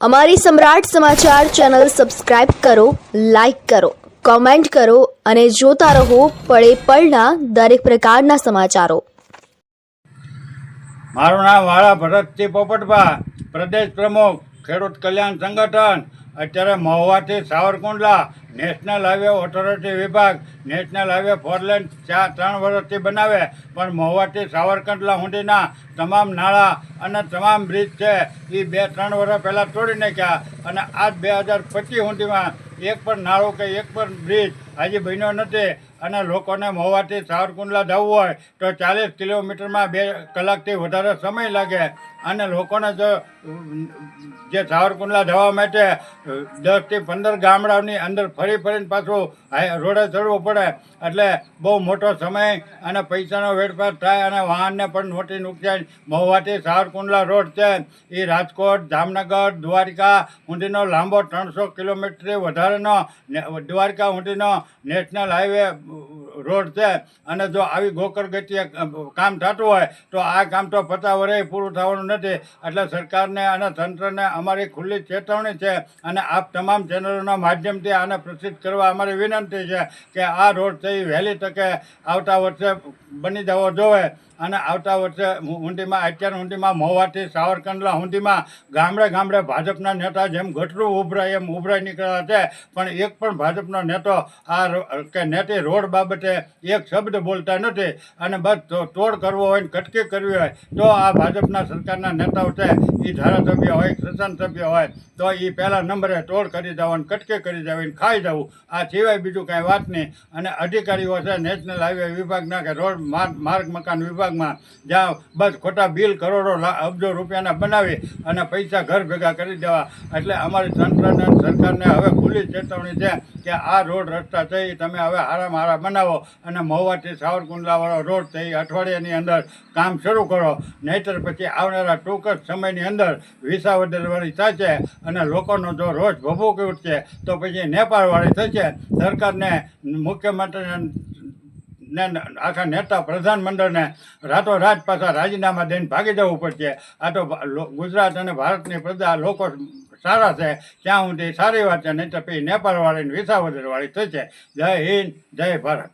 અમારી Samrat Samachar channel subscribe કરો, like કરો, કોમેન્ટ કરો અને જોતા રહો પળે પળના દરેક પ્રકારના સમાચારો. મારું નામ વાળા ભરતસિંહ પોપટભા, પ્રદેશ પ્રમુખ, ખેડૂત કલ્યાણ સંગઠન અત્યારે મહુવાથી સાવરકુંડલા નેશનલ હાઈવે ઓથોરિટી વિભાગ નેશનલ હાઈવે ફોર લેન ચાર ત્રણ વર્ષથી બનાવે. પણ મહુવાથી સાવરકુંડલા સુધીના તમામ નાળા અને તમામ બ્રિજ છે એ બે ત્રણ વર્ષ પહેલાં તોડી નાખ્યા. અને આજ બે હજાર પચીસ સુધીમાં એક પણ નાળું કે એક પણ બ્રિજ હજી બન્યો નથી. અને લોકોને મહુવાથી સાવરકુંડલા જવું હોય તો ચાલીસ કિલોમીટરમાં બે કલાકથી વધારે સમય લાગે. અને લોકોને જો જે સાવરકુંડલા જવા માટે દસથી પંદર ગામડાઓની અંદર ફરી ફરીને પાછું રોડે ચડવું પડે. એટલે બહુ મોટો સમય અને પૈસાનો વેડફાર થાય અને વાહનને પણ મોટી નુકસાન. મહુવાથી સાવરકુંડલા રોડ છે એ રાજકોટ, જામનગર, દ્વારિકા ઊંધીનો લાંબો ત્રણસો કિલોમીટરથી વધારેનો દ્વારકા સુધીનો નેશનલ હાઈવે રોડ છે અને જો આવી ગોકર ગતિએ કામ થતું હોય તો આ કામ તો પતાવરે પૂરું થવાનું નથી. એટલે સરકારને અને તંત્રને અમારી ખુલ્લી ચેતવણી છે અને આપ તમામ ચેનલોના માધ્યમથી આને પ્રસિદ્ધ કરવા અમારી વિનંતી છે કે આ રોડ એ વહેલી તકે આવતા વર્ષે બની જવો જોવે અને આવતા વર્ષે ઊંડીમાં, અત્યાર ઊંડીમાં મહુવાથી સાવરકંડલા ઊંડીમાં ગામડે ગામડે ભાજપના નેતા જેમ ગટરું ઉભરાય એમ ઉભરાઈ નીકળ્યા છે. પણ એક પણ ભાજપનો નેતો આ કે નેતી રોડ બાબતે એક શબ્દ બોલતા નથી. અને બસ તોડ કરવો હોય ને કટકી કરવી હોય તો આ ભાજપના સરકારના નેતાઓ છે એ ધારાસભ્ય હોય સંસદ સભ્ય હોય, તો એ પહેલા નંબરે તોડ કરી જવાનું કટકી કરી જવાની ખાઈ જવું. આ સિવાય બીજું કાંઈ વાત નહીં. અને અધિકારીઓ છે, નેશનલ હાઈવે વિભાગના, કે રોડ, માર્ગ મકાન વિભાગમાં જ્યાં બસ ખોટા બિલ કરોડો અબજો રૂપિયાના બનાવી અને પૈસા ઘર ભેગા કરી દેવા. એટલે અમારી તંત્રને, સરકારને હવે ખુલ્લી ચેતવણી છે કે આ રોડ રસ્તા છે એ તમે હવે હારામાં હારા બનાવો અને મહુવાથી સાવરકુંડલાવાળો રોડ છે એ અઠવાડિયાની અંદર કામ શરૂ કરો. નહીતર પછી આવનારા ટૂંક જ સમયની અંદર વિસાવદરવાળી થશે અને લોકોનો જો રોજ ભભૂકી ઉઠશે તો પછી નેપાળવાળી થશે. સરકારને, મુખ્યમંત્રીને ને આખા નેતા પ્રધાનમંડળને રાતોરાત પાછા રાજીનામા દઈને ભાગી જવું પડશે. આ તો ગુજરાત અને ભારતની પ્રજા લોકો સારા છે. ત્યાં સુધી સારી વાત છે? નહીં તો પછી નેપાળવાળી ને વિસાવદરવાળી થશે. જય હિન્દ, જય ભારત.